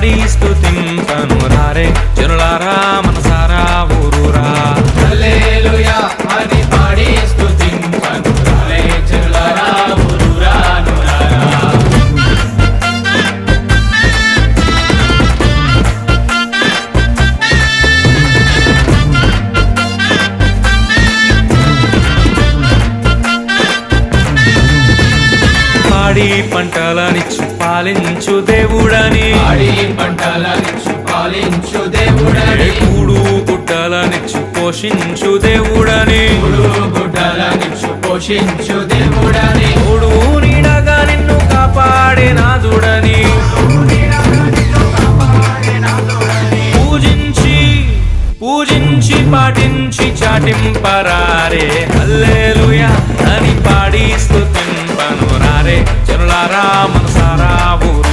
పాడి స్తుతింపను రారే. జనులారా మనసారా ఊరూరా. హల్లెలూయా అని రారే. ఊరూరా పాడి పంటలనిచ్చు. పాలించు దేవుడని. పాడి పంటలనిచ్చు పాలించు దేవుడని. కూడు గుడ్డలనిచ్చు పోషించు దేవుడని. గుడ్డలనిచ్చు పోషించు దేవుడని. పూజించి పాటించి చాటింపరారే. హల్లెలూయా అని పాడి స్థుతింపను రారే జనులారా మనసారా ఊరు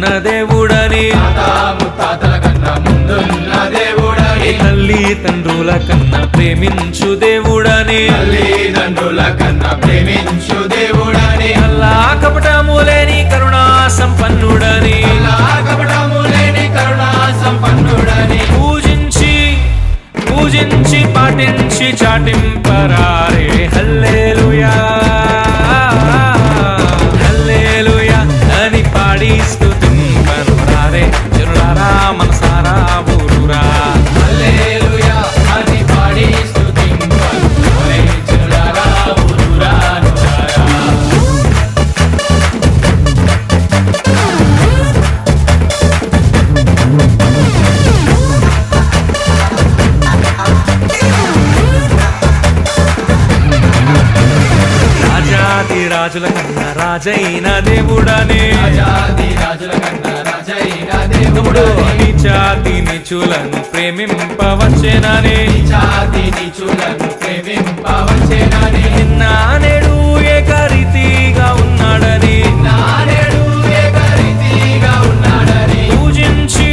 ముందున్న దేవుడని. తల్లి తండ్రుల కన్నా ప్రేమించు దేవుడని. తండ్రుల కన్నా ప్రేమించు దేవుడని అల్లా కపటము లేని కరుణా సంపన్నుడని. కపటము లేని కరుణా సంపన్నుడని పూజించి పూజించి పాటించి చాటింపరారే. హల్లెలూయా హల్లెలూయా. రాజుల కన్నా రాజైన దేవుడనే. తమ్ముడు దేవుడని జాతి నిచులను ప్రేమింపవచ్చేనని. ఉన్నాడని నానేడు ఏకరీతిగా ఉన్నాడని. పూజించి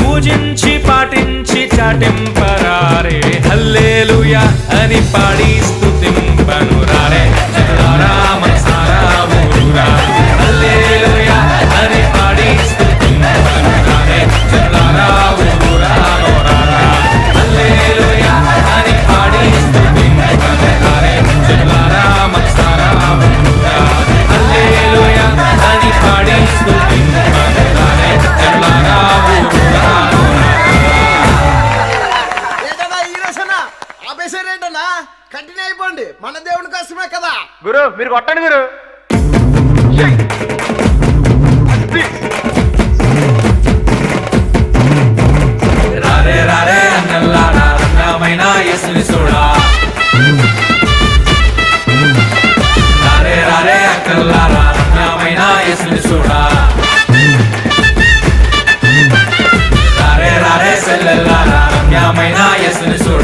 పూజించి పాటించి చాటింపరారే. హల్లేలుయా అని పాడి ఏంటన్నా? కంటిన్యూ అయిపోండి. మన దేవుని కోసమే కదా. గురు మీరు కొట్టండి గురు. రే రారే అన్నల్లారా అన్నమైన ఎసుని చూడా. రారే రారే రారే రారే సెల్లెల్లారా రమ్యమైన ఎసుని చూడా.